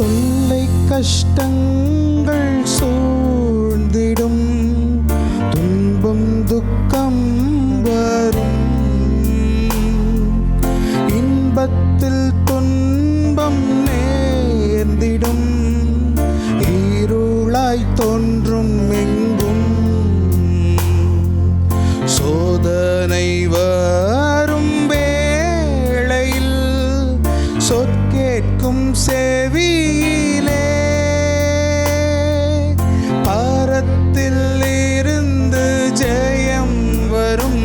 தொல்லை கஷ்டங்கள் சூழ்ந்திடும். துன்பம் துக்கம் வரும். இன்பத்தில் துன்பம் நேர்ந்திடும். இருளாய் தோன்றும் எங்க கேட்கும் செவியிலே பரத்தில் இருந்து ஜெயம் வரும்.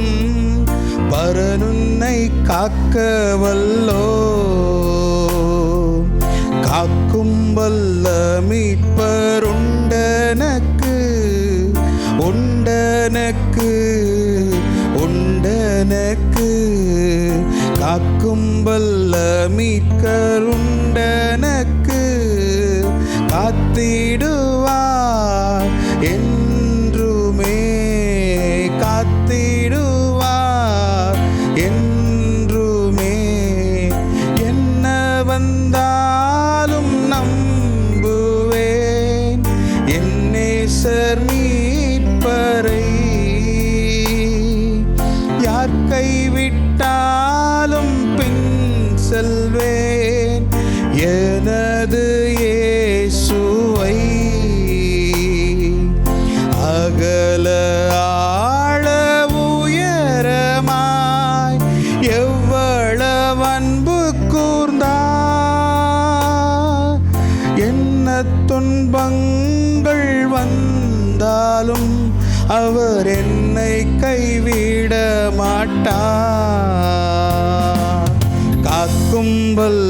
பரனுன்னை காக்க வல்லோ காக்கும் வல்ல மீட்கருண்டனக்கு காத்திடுவார் என்றுமே காத்திடுவார் என்றுமே. என்ன வந்தார் துன்பங்கள் வந்தாலும் அவர் என்னை கைவிட மாட்டார். காக்கும் வல்ல